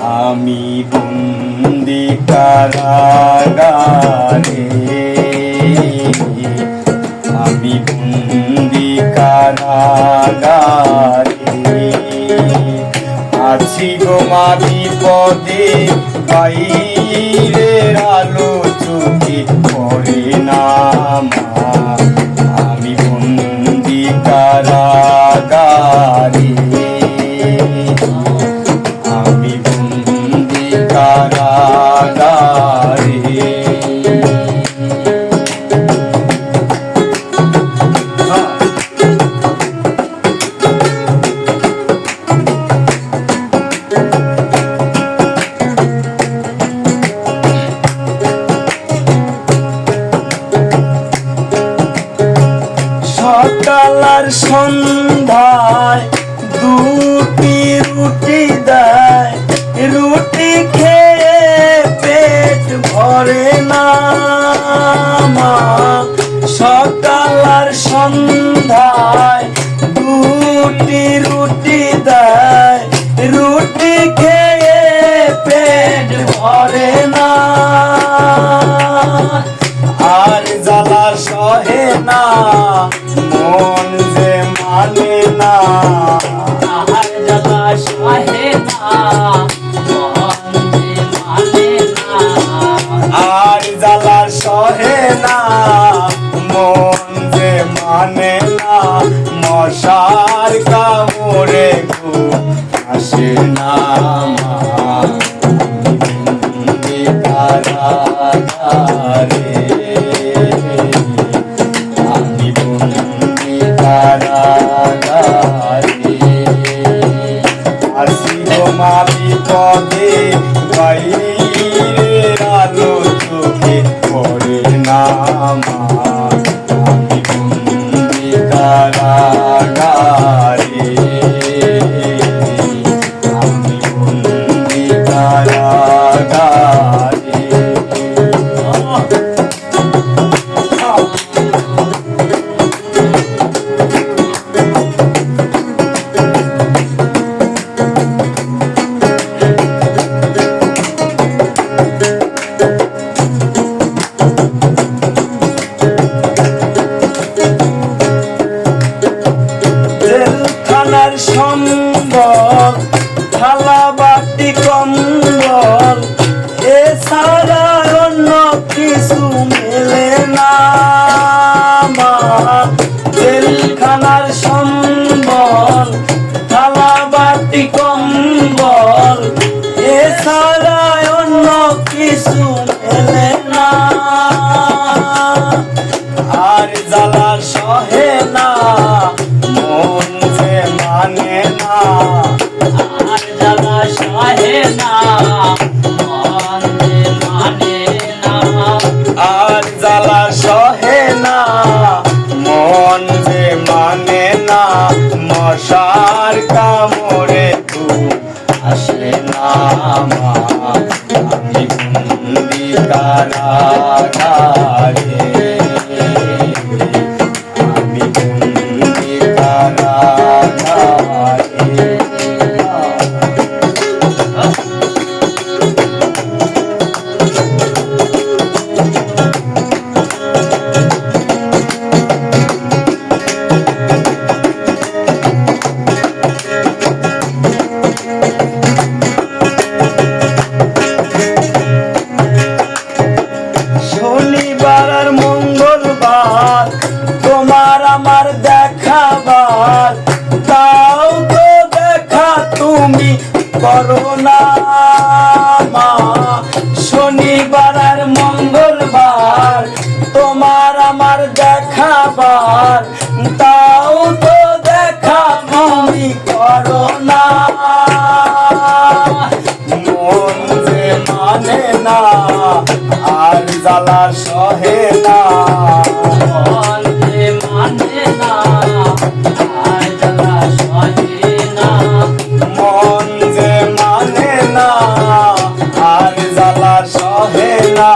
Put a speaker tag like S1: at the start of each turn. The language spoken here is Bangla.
S1: আমি বন্দি কারাগারে। আমি বন্দি কারাগারে। আছি গো মা বিপদে বাইরের সকাল আর সন্ধ্যায় দুটি রুটি দেয়। সন্ধ্যায় দুটি রুটি দেয় রুটি খেয়ে পেট ভরে না। আর জ্বালা সহে না মন যে মানে না।
S2: আর জ্বালা সহে না মন মানে
S1: আর জ্বালা সহে না মন যে মানে মশার কামড়ে ঘুম আসে না জেলখানার সম্বল থালা বাটি কম্বল এছাড়া অন্য কিছু মেলে না জেলখানার সম্বল থালা বাটি কম্বল এছাড়া অন্য কিছু মেলে আর জ্বালা সহে না মন যে মানে না মশার কামড়ে তু না। মন যে মানে না আর জ্বালা সহে না।
S2: মন আর জ্বালা সহে না।